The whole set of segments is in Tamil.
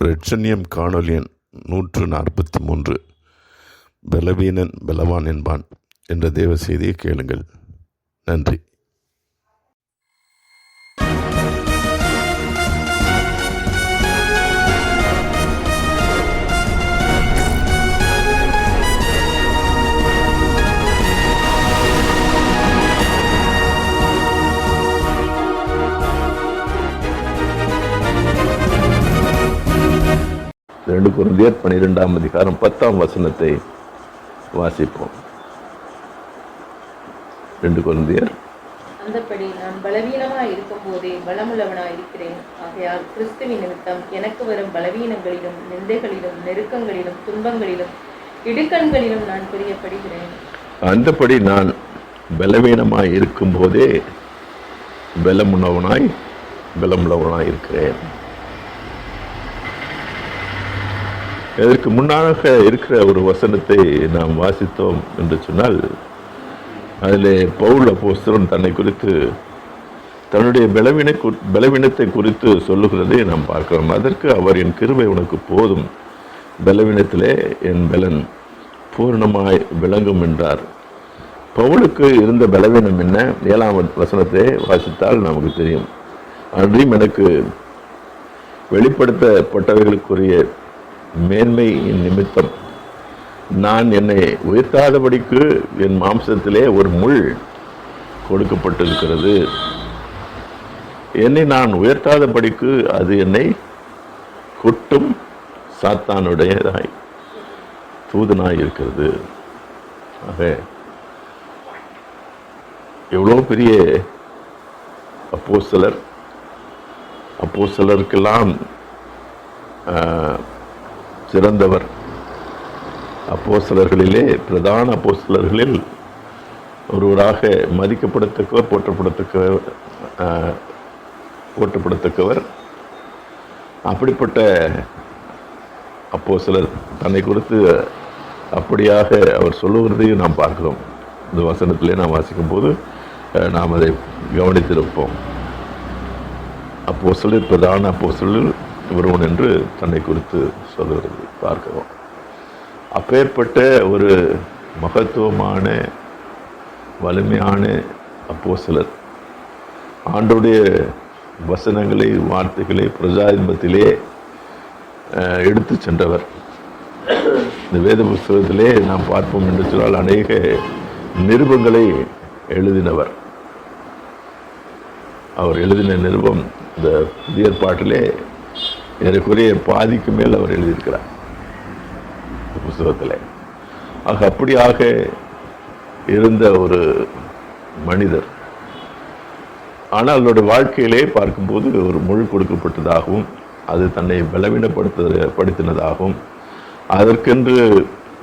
ரெட்சன்யம் காணொலி எண் நூற்று நாற்பத்தி மூன்று. பலவீனன் பலவான் என்பான் என்ற தேவ செய்தியை கேளுங்கள். நன்றி. ரெண்டு குருந்தியர் பனிரெண்டாம் அதிகாரம் பத்தாம் வசனத்தை வாசிப்போம். ரெண்டு குருந்தியர். அந்தப்படி நான் பலவீனமாய் இருக்கும்போதே பலமுள்ளவனாய் இருக்கிறேன் ஆகையால் கிறிஸ்துவின் நிமித்தம் எனக்கு வரும் பலவீனங்களிலும் நிந்தைகளிலும் நெருக்கங்களிலும் துன்பங்களிலும் இடுக்கண்களிலும் நான் பிரியப்படுகிறேன். அந்தபடி நான் பலவீனமாய் இருக்கும்போதே பலமுள்ளவனாய் பலமுள்ளவனாய் இருக்கிறேன் இதற்கு முன்னாக இருக்கிற ஒரு வசனத்தை நாம் வாசித்தோம் என்று சொன்னால் அதில் பவுல் அப்போஸ்தலன் தன்னை குறித்து தன்னுடைய பலவீன கு- பலவீனத்தை குறித்து சொல்லுகிறதை நாம் பார்க்கிறோம். அதற்கு அவர் என் கிருபை உனக்கு போதும். பலவீனத்திலே என் பலன் பூர்ணமாய் விளங்கும் என்றார். பவுலுக்கு இருந்த பலவீனம் என்ன? ஏழாம் வசனத்தை வாசித்தால் நமக்கு தெரியும். அன்றையும் எனக்கு வெளிப்படுத்தப்பட்டவைகளுக்குரிய மேன்மை நிமித்தம். நான் என்னை உயர்த்தாதபடிக்கு என் மாம்சத்திலே ஒரு முள் கொடுக்கப்பட்டிருக்கிறது. என்னை நான் உயர்த்தாதபடிக்கு அது என்னை குட்டும் சாத்தானுடையதாய் தூதனாய் இருக்கிறது ஆக எவ்வளோ பெரிய அப்போ சிலர் அப்போ சிலருக்கெல்லாம் ஆஹ், சிறந்தவர். அப்போ சிலர்களிலே பிரதான அப்போஸ்தலர்களில் ஒருவராக மதிக்கப்படத்தக்கவர் போற்றப்படத்தக்கவர் ஆஹ், போற்றப்படத்தக்கவர். அப்படிப்பட்ட அப்போ சிலர் தன்னை குறித்து அப்படியாக அவர் சொல்லுவதையும் நாம் பார்க்கிறோம். இந்த வசனத்திலே நாம் வாசிக்கும் போது நாம் அதை கவனித்திருப்போம். அப்போஸ்தலர் பிரதான அப்போஸ்தலர் ஒருவன் என்று தன்னை குறித்து சொல்கிறது பார்க்கிறோம். அப்பேற்பட்ட ஒரு மகத்துவமான வலிமையான அப்போஸ்தலர் ஆண்டோடைய வசனங்களை வார்த்தைகளை பிரஜாதிபத்திலே எடுத்து சென்றவர். இந்த வேத புஸ்தகத்திலே நாம் பார்ப்போம் என்று சொன்னால் அநேக நிருபங்களை எழுதினவர். அவர் எழுதின நிருபம் இந்த புதிய பாட்டிலே எனக்குரிய பாதிக்கு மேல் அவர் எழுதியிருக்கிறார் புஸ்தகத்தில். ஆக அப்படியாக இருந்த ஒரு மனிதர் ஆனால் அவருடைய வாழ்க்கையிலே பார்க்கும்போது ஒரு முழு கொடுக்கப்பட்டதாகவும் அது தன்னை பலவீனப்படுத்த படுத்தினதாகவும் அதற்கென்று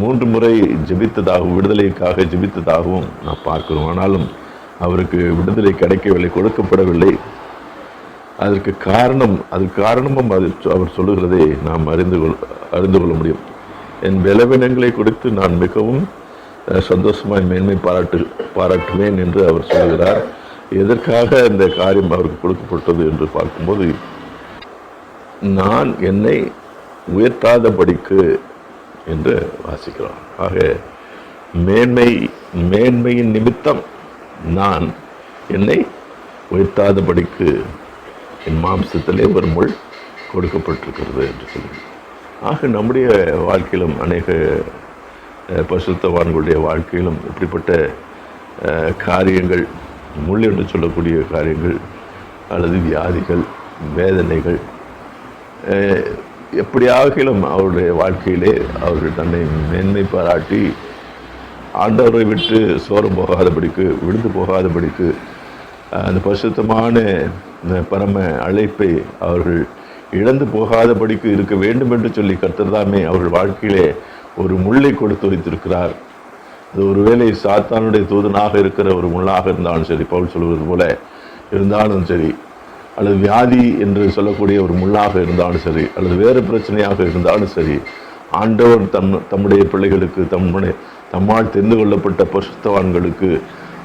மூன்று முறை ஜெபித்ததாகவும் விடுதலைக்காக ஜெபித்ததாகவும் நாம் பார்க்கிறோம். ஆனாலும் அவருக்கு விடுதலை கிடைக்கவில்லை கொடுக்கப்படவில்லை. அதற்கு காரணம் அதற்கு காரணமும் அது சொ- அவர் சொல்லுகிறதை நாம் அறிந்து கொள் அறிந்து கொள்ள முடியும். என் பலவீனங்களை குறித்து நான் மிகவும் சந்தோஷமாய் மேன்மை பாராட்டு பாராட்டுவேன் என்று அவர் சொல்கிறார் எதற்காக இந்த காரியம் அவருக்கு கொடுக்கப்பட்டது என்று பார்க்கும்போது நான் என்னை உயர்த்தாதபடிக்கு என்று வாசிக்கிறோம் ஆக மேன்மை மேன்மையின் நிமித்தம் நான் என்னை உயர்த்தாதபடிக்கு என் மாம்சத்திலே ஒரு முள் கொடுக்கப்பட்டிருக்கிறது என்று சொல்லி ஆக நம்முடைய வாழ்க்கையிலும் அநேக பசுத்தவான்களுடைய வாழ்க்கையிலும் இப்படிப்பட்ட காரியங்கள் முள் என்று சொல்லக்கூடிய காரியங்கள் அல்லது வியாதிகள் வேதனைகள் எப்படியாகிலும் அவருடைய வாழ்க்கையிலே அவர்கள் தன்னை மேன்மை பாராட்டி ஆண்டவரை விட்டு சோரம் போகாதபடிக்கு விழுந்து போகாதபடிக்கு அந்த பரிசுத்தமான பரம அழைப்பை அவர்கள் இழந்து போகாதபடிக்கு இருக்க வேண்டும் என்று சொல்லி கர்த்தர்தாமே அவர்கள் வாழ்க்கையிலே ஒரு முள்ளை கொடுத்து வைத்திருக்கிறார். அது ஒருவேளை சாத்தானுடைய தூதனாக இருக்கிற ஒரு முள்ளாக இருந்தாலும் சரி பவுல் சொல்வது போல இருந்தாலும் சரி அல்லது வியாதி என்று சொல்லக்கூடிய ஒரு முள்ளாக இருந்தாலும் சரி அல்லது வேறு பிரச்சனையாக இருந்தாலும் சரி ஆண்டவர் தம் தம்முடைய பிள்ளைகளுக்கு தம்முடைய தம்மால் தெரிந்து கொள்ளப்பட்ட பசுத்தவான்களுக்கு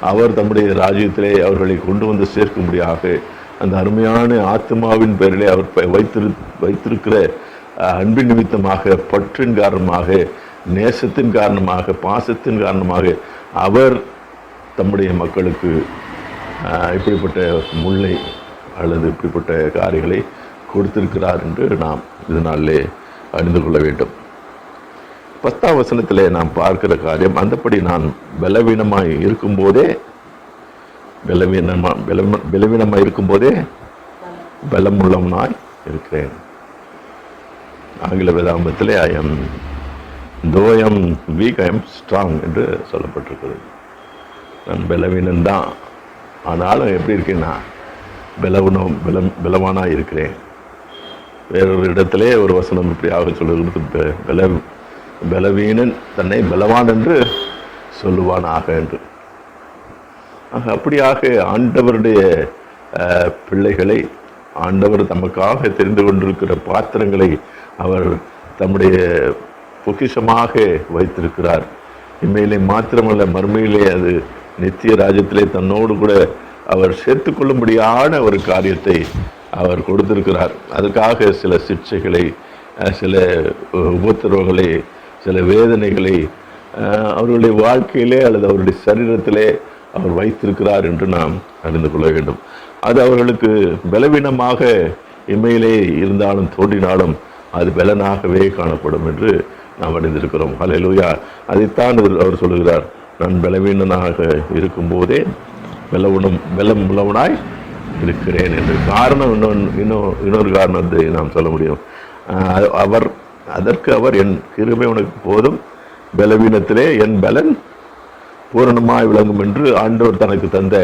அவர் தம்முடைய ராஜ்யத்திலே அவர்களை கொண்டு வந்து சேர்க்கும்படியாக அந்த அருமையான ஆத்மாவின் பெயரிலே அவர் வைத்திரு வைத்திருக்கிற அன்பின் நிமித்தமாக பற்றின் காரணமாக நேசத்தின் காரணமாக பாசத்தின் காரணமாக அவர் தம்முடைய மக்களுக்கு இப்படிப்பட்ட முல்லை அல்லது இப்படிப்பட்ட காரியங்களை கொடுத்திருக்கிறார் என்று நாம் இதனாலே அறிந்து கொள்ள வேண்டும். பத்தாம் வசனத்திலே நாம் பார்க்கிற காரியம் அந்தப்படி நான் பலவீனமாய் இருக்கும்போதே பலவீனமா பலம பலவீனமாய் இருக்கும்போதே பலமுள்ளவனாய் இருக்கிறேன். ஆங்கில வேதாந்தத்திலே ஐ am though am weak I am strong என்று சொல்லப்பட்டிருக்கிறது. நான் பலவீனந்தான். ஆனாலும் எப்படி இருக்கேன்னா பலவனம் பலம் பலவானாக இருக்கிறேன். வேறொரு இடத்திலே ஒரு வசனம் இப்படியாக சொல்லுகிறது பல பலவீனன் தன்னை பலவான் என்று சொல்லுவானாக என்று. ஆக அப்படியாக ஆண்டவருடைய பிள்ளைகளை ஆண்டவர் தமக்காக தெரிந்து கொண்டிருக்கிற பாத்திரங்களை அவர் தம்முடைய பொக்கிஷமாக வைத்திருக்கிறார். இம்மையிலே மாத்திரமல்ல மறுமையிலே அது நித்திய ராஜ்யத்திலே தன்னோடு கூட அவர் சேர்த்துக்கொள்ளும்படியான ஒரு காரியத்தை அவர் கொடுத்திருக்கிறார். அதுக்காக சில சிக்ஷைகளை அஹ், சில உபத்திரவுகளை சில வேதனைகளை அவருடைய அவர்களுடைய வாழ்க்கையிலே அல்லது அவருடைய சரீரத்திலே அவர் வைத்திருக்கிறார் என்று நாம் அறிந்து கொள்ள வேண்டும். அது அவர்களுக்கு பலவீனமாக இம்மையிலே இருந்தாலும் தோன்றினாலும் அது பலனாகவே காணப்படும் என்று நாம் அறிந்திருக்கிறோம். அலையலூயா அதைத்தான் அவர் அவர் சொல்லுகிறார். நான் பலவீனனாக இருக்கும்போதே பலவனும் பலம் உள்ளவனாய் இருக்கிறேன் என்று. காரணம் இன்னொன்று இன்னும் இன்னொரு காரணத்தை நாம் சொல்ல முடியும். அவர் அதற்கு அவர் என் கிருபை உனக்கு போதும். பலவீனத்திலே என் பலன் பூரணமாய் விளங்கும் என்று ஆண்டவர் தனக்கு தந்த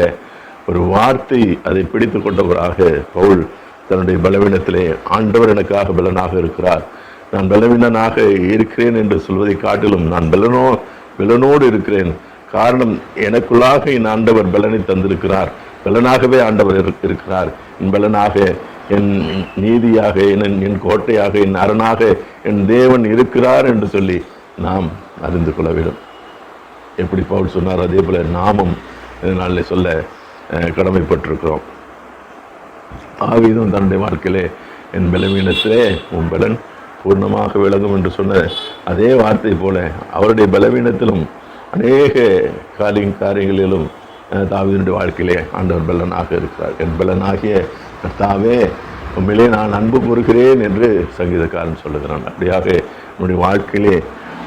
ஒரு வார்த்தை அதை பிடித்து கொண்டவராக பவுல் தன்னுடைய பலவீனத்திலே ஆண்டவர் எனக்காக பலனாக இருக்கிறார். நான் பலவீனனாக இருக்கிறேன் என்று சொல்வதை காட்டிலும் நான் பலனோ பலனோடு இருக்கிறேன். காரணம் எனக்குள்ளாக என் ஆண்டவர் பலனை தந்திருக்கிறார். பலனாகவே ஆண்டவர் இருக்கிறார். என் பலனாக என் நீதியாக என் என் கோட்டையாக என் அரணாக என் தேவன் இருக்கிறார் என்று சொல்லி நாம் அறிந்து கொள்ள வேண்டும். எப்படி பவுல் சொன்னார்? அதே போல நாமும் நாளில் சொல்ல கடமைப்பட்டிருக்கிறோம். ஆவிதும் தன்னுடைய வாழ்க்கையிலே என் பலவீனத்திலே உன் பலன் பூர்ணமாக விளங்கும் என்று சொன்ன அதே வார்த்தை போல அவருடைய பலவீனத்திலும் அநேக காரியம் காரியங்களிலும் அஹ், வாழ்க்கையிலே ஆண்டவர் பலனாக இருக்கிறார். என் பலனாகிய கர்த்தாவே உண்மையிலே நான் அன்பு கூறுகிறேன் என்று சங்கீதக்காரன் சொல்லுகிறான். அப்படியாக என்னுடைய வாழ்க்கையிலே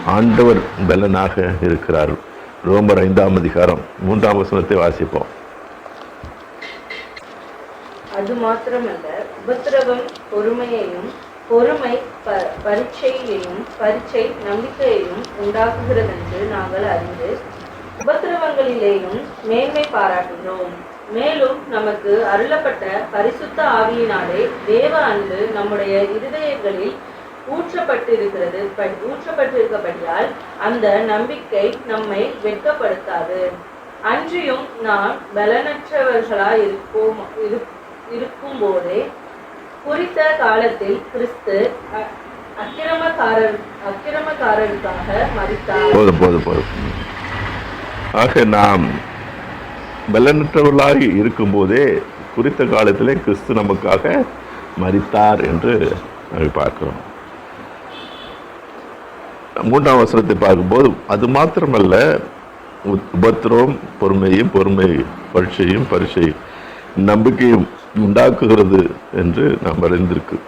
ஆண்டவர் பலனாக இருக்கிறார். ரோமர் ஐந்தாம் அதிகாரம் மூன்றாம் வசனத்தை வாசிப்போம். அது மாத்திரமல்ல உபத்திரவம் பொறுமையையும் பொறுமை ப- பரீட்சையையும் பரீட்சை நம்பிக்கையையும் உண்டாக்குகிறது என்று நாங்கள் அறிந்து உபத்திரவங்களிலேயும் மேன்மை பாராட்டுகிறோம். மேலும் நமக்கு அருளப்பட்ட பரிசுத்த ஆவியினாலே தேவ அன்பு நம்முடைய இருதயங்களில் ஊற்றப்பட்டிருக்கிறது. ஊற்றப்பட்டிருக்கபடியால் அந்த நம்பிக்கை நம்மை வெட்கப்படுத்தாது. அன்றியும் நாம் பலனற்றவர்களாய் இருப்போம் இருக்கும் இருக்கும்போதே குறித்த காலத்தில் கிறிஸ்து அக்கிரமக்காரர் அக்கிரமக்காரருக்காக மறித்தார் போதும் போதும் போதும். ஆக நாம் பலனற்றவர்களாக இருக்கும்போதே குறித்த காலத்திலே கிறிஸ்து நமக்காக மறித்தார் என்று நம்ம பார்க்கிறோம். மூன்றாம் வசனத்தை பார்க்கும்போது அது மாத்திரமல்ல உ- பொறுமையும் பொறுமை பரீட்சையும் பரீட்சை நம்பிக்கையும் உண்டாக்குகிறது என்று நாம் அறிந்திருக்கு.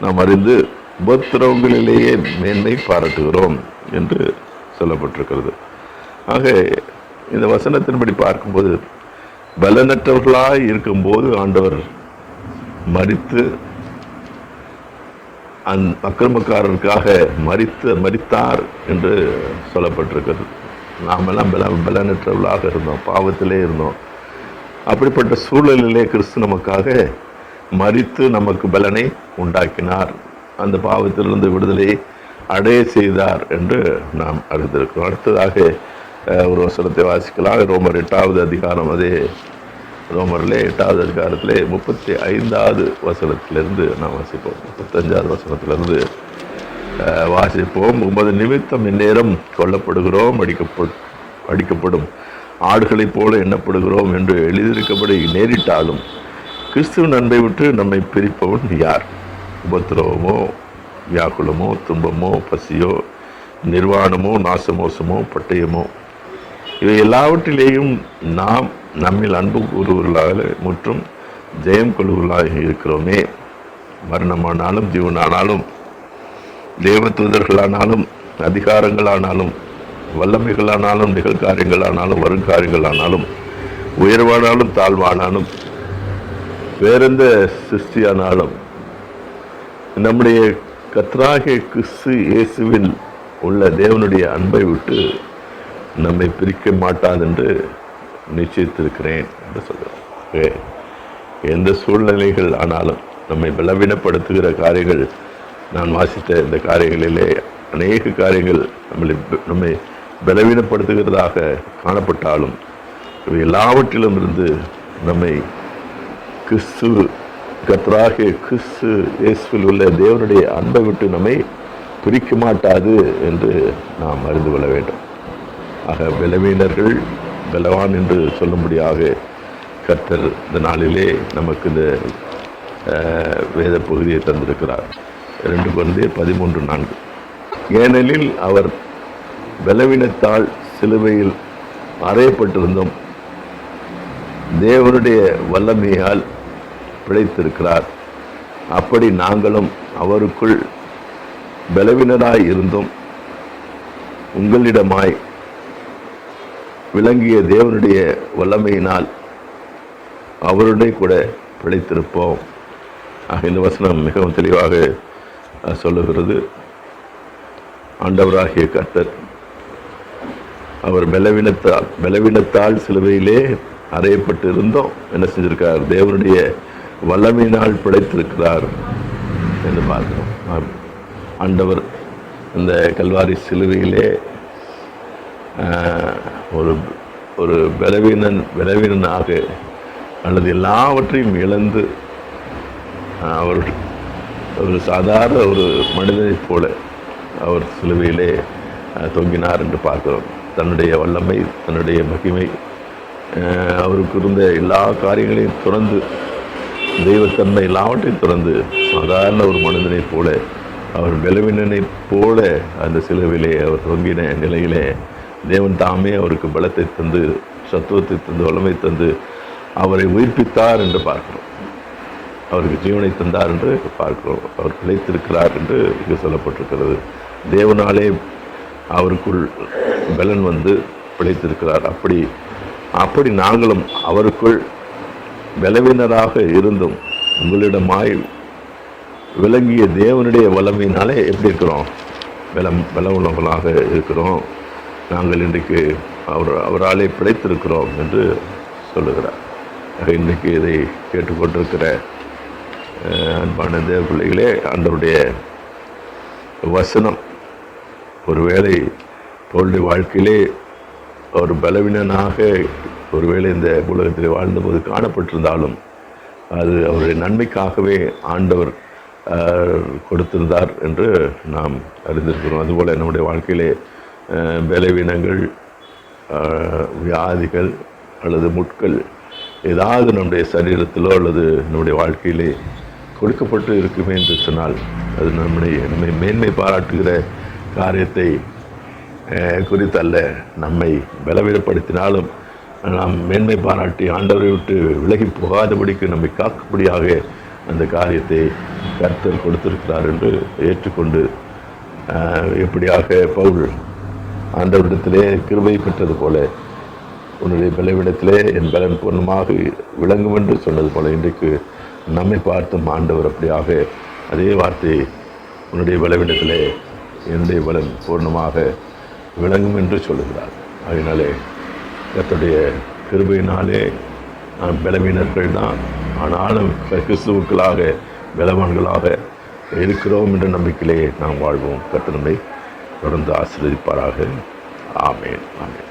நாம் அறிந்து உபத்திரவங்களிலேயே மேன்மை பாராட்டுகிறோம் என்று சொல்லப்பட்டிருக்கிறது. ஆக இந்த வசனத்தின்படி பார்க்கும்போது பலனற்றவர்களாய் இருக்கும்போது ஆண்டவர் மரித்து அந் அக்கிரமக்காரருக்காக மறித்து மறித்தார் என்று சொல்லப்பட்டிருக்கிறது. நாமெல்லாம் பல பலனற்றவர்களாக இருந்தோம் பாவத்திலே இருந்தோம். அப்படிப்பட்ட சூழலிலே கிறிஸ்து நமக்காக மரித்து நமக்கு பலனை உண்டாக்கினார். அந்த பாவத்திலிருந்து விடுதலை அடைய செய்தார் என்று நாம் அறிந்திருக்கிறோம். அடுத்ததாக ஒரு வசனத்தை வாசிக்கலாம். ரோமர் எட்டாவது அதிகாரம். அதே ரோமரில் எட்டாவது அதிகாரத்தில் முப்பத்தி ஐந்தாவது வசனத்திலிருந்து நாம் வாசிப்போம். முப்பத்தஞ்சாவது வசனத்திலிருந்து வாசிப்போம். உமது நிமித்தம் இந்நேரம் கொல்லப்படுகிறோம் அடிக்கப்பட் அடிக்கப்படும் ஆடுகளைப் போல எண்ணப்படுகிறோம் என்று எழுதியிருக்கபடி நேரிட்டாலும் கிறிஸ்துவின் அன்பை விட்டு நம்மை பிரிப்பவன் யார்? உபத்திரவமோ வியாக்குலமோ துன்பமோ பசியோ நிர்வாணமோ நாசமோசமோ பட்டயமோ? இவை எல்லாவற்றிலேயும் நாம் நம்மில் அன்பு கூறுவர்களாக மற்றும் ஜெயம் கொள்வர்களாக இருக்கிறோமே. மரணமானாலும் ஜீவனானாலும் தேவதூதர்களானாலும் அதிகாரங்களானாலும் வல்லமைகளானாலும் நிகழ்காரியங்களானாலும் வருங்காரியங்களானாலும் உயர்வானாலும் தாழ்வானாலும் வேறெந்த சிருஷ்டியானாலும் நம்முடைய கத்ராகிய கிறிஸ்து இயேசுவில் உள்ள தேவனுடைய அன்பை விட்டு நம்மை பிரிக்க மாட்டாது என்று நிச்சயித்திருக்கிறேன் என்று சொல்கிறார். எந்த சூழ்நிலைகள் ஆனாலும் நம்மை பலவீனப்படுத்துகிற காரியங்கள் நான் வாசித்த இந்த காரியங்களிலே அநேக காரியங்கள் நம்மளை நம்மை பலவீனப்படுத்துகிறதாக காணப்பட்டாலும் இவை எல்லாவற்றிலும் இருந்து நம்மை கிறிஸ்து கத்ராகிய கிறிஸ்து இயேசுவில் உள்ள தேவனுடைய அன்பை விட்டு நம்மை பிரிக்க மாட்டாது என்று நாம் அறிந்து கொள்ள வேண்டும். ஆக பலவீனர்கள் பலவான் என்று சொல்லும்படியாக கர்த்தர் இந்த நாளிலே நமக்கு இந்த வேத பகுதியை தந்திருக்கிறார். ரெண்டு குழந்தை பதிமூன்று நான்கு. ஏனெனில் அவர் பலவீனத்தால் சிலுவையில் அறையப்பட்டிருந்தும் தேவனுடைய வல்லமையால் பிழைத்திருக்கிறார். அப்படி நாங்களும் அவருக்குள் பலவீனராய் இருந்தும் உங்களிடமாய் விளங்கிய தேவனுடைய வல்லமையினால் அவருடைய கூட பிழைத்திருப்போம். ஆக இந்த வசனம் மிகவும் தெளிவாக சொல்லுகிறது. ஆண்டவராகிய கர்த்தர் அவர் பலவீனத்தால் பலவீனத்தால் சிலுவையிலே அறையப்பட்டு இருந்தோம் என்ன செஞ்சிருக்கார்? தேவனுடைய வல்லமையினால் பிழைத்திருக்கிறார் என்று பார்க்கிறோம். ஆண்டவர் இந்த கல்வாரி சிலுவையிலே ஒரு ஒரு பலவீனன் பலவீனனாக அல்லது எல்லாவற்றையும் இழந்து அவர் ஒரு சாதாரண ஒரு மனிதனைப் போல அவர் சிலுவையிலே தொங்கினார் என்று பார்க்கிறோம். தன்னுடைய வல்லமை தன்னுடைய மகிமை அவருக்கு இருந்த எல்லா காரியங்களையும் துறந்து தெய்வத்தன்மை எல்லாவற்றையும் துறந்து சாதாரண ஒரு மனிதனைப் போல அவர் பலவீனனைப் போல அந்த சிலுவையிலே அவர் தொங்கின நிலையிலே தேவன் தாமே அவருக்கு பலத்தை தந்து சத்துவத்தை தந்து வல்லமை தந்து அவரை உயிர்ப்பித்தார் என்று பார்க்கிறோம். அவருக்கு ஜீவனை தந்தார் என்று பார்க்கிறோம். அவர் பிழைத்திருக்கிறார் என்று இங்கு சொல்லப்பட்டிருக்கிறது. தேவனாலே அவருக்குள் பலன் வந்து பிழைத்திருக்கிறார். அப்படி அப்படி நாங்களும் அவருக்குள் பலவீனராக இருந்தும் உங்களிடமாய் விளங்கிய தேவனுடைய வல்லமையினாலே எப்படி இருக்கிறோம்? பலம் பலவுள்ளவர்களாக இருக்கிறோம். நாங்கள் இன்றைக்கு அவர் அவராலே பிழைத்திருக்கிறோம் என்று சொல்லுகிறார். இன்றைக்கு இதை கேட்டுக்கொண்டிருக்கிற அன்பான தேவ பிள்ளைகளே அந்தருடைய வசனம் ஒருவேளை தோல்வி வாழ்க்கையிலே ஒரு பலவீனனாக ஒருவேளை இந்த உலகத்தில் வாழ்ந்தபோது காணப்பட்டிருந்தாலும் அது அவருடைய நன்மைக்காகவே ஆண்டவர் கொடுத்திருந்தார் என்று நாம் அறிந்திருக்கிறோம். அதுபோல் நம்முடைய வாழ்க்கையிலே பலவீனங்கள் வியாதிகள் அல்லது முட்கள் ஏதாவது நம்முடைய சரீரத்திலோ அல்லது நம்முடைய வாழ்க்கையிலே கொடுக்கப்பட்டு இருக்குமே என்று சொன்னால் அது நம்முடைய நம்மை மேன்மை பாராட்டுகிற காரியத்தை குறித்தல்ல. நம்மை பலவீனப்படுத்தினாலும் நாம் மேன்மை பாராட்டி ஆண்டவரை விட்டு விலகி போகாதபடிக்கு நம்மை காக்கும்படியாக அந்த காரியத்தை கருத்தர் கொடுத்திருக்கிறார் என்று ஏற்றுக்கொண்டு எப்படியாக பவுல் ஆண்டவரிடத்திலே கிருபை பெற்றது போல உன்னுடைய பலவிடத்திலே என் பலன் பூர்ணமாக விளங்கும் என்று சொன்னது போல இன்றைக்கு நம்மை பார்த்தும் ஆண்டவர் அப்படியாக அதே வார்த்தையை உன்னுடைய பலவிடத்திலே என்னுடைய பலன் பூர்ணமாக விளங்கும் என்று சொல்லுகிறார். அதனாலே கர்த்தருடைய கிருபையினாலே நாம் பலவீனர்கள் தான். ஆனாலும் கிறிஸ்துவுக்களாக பலவான்களாக இருக்கிறோம் என்ற நம்பிக்கையிலே நாம் வாழ்வோம். கத்தனமை தொடர்ந்து ஆசீர்வதிப்பாராக. ஆமேன். ஆமேன்.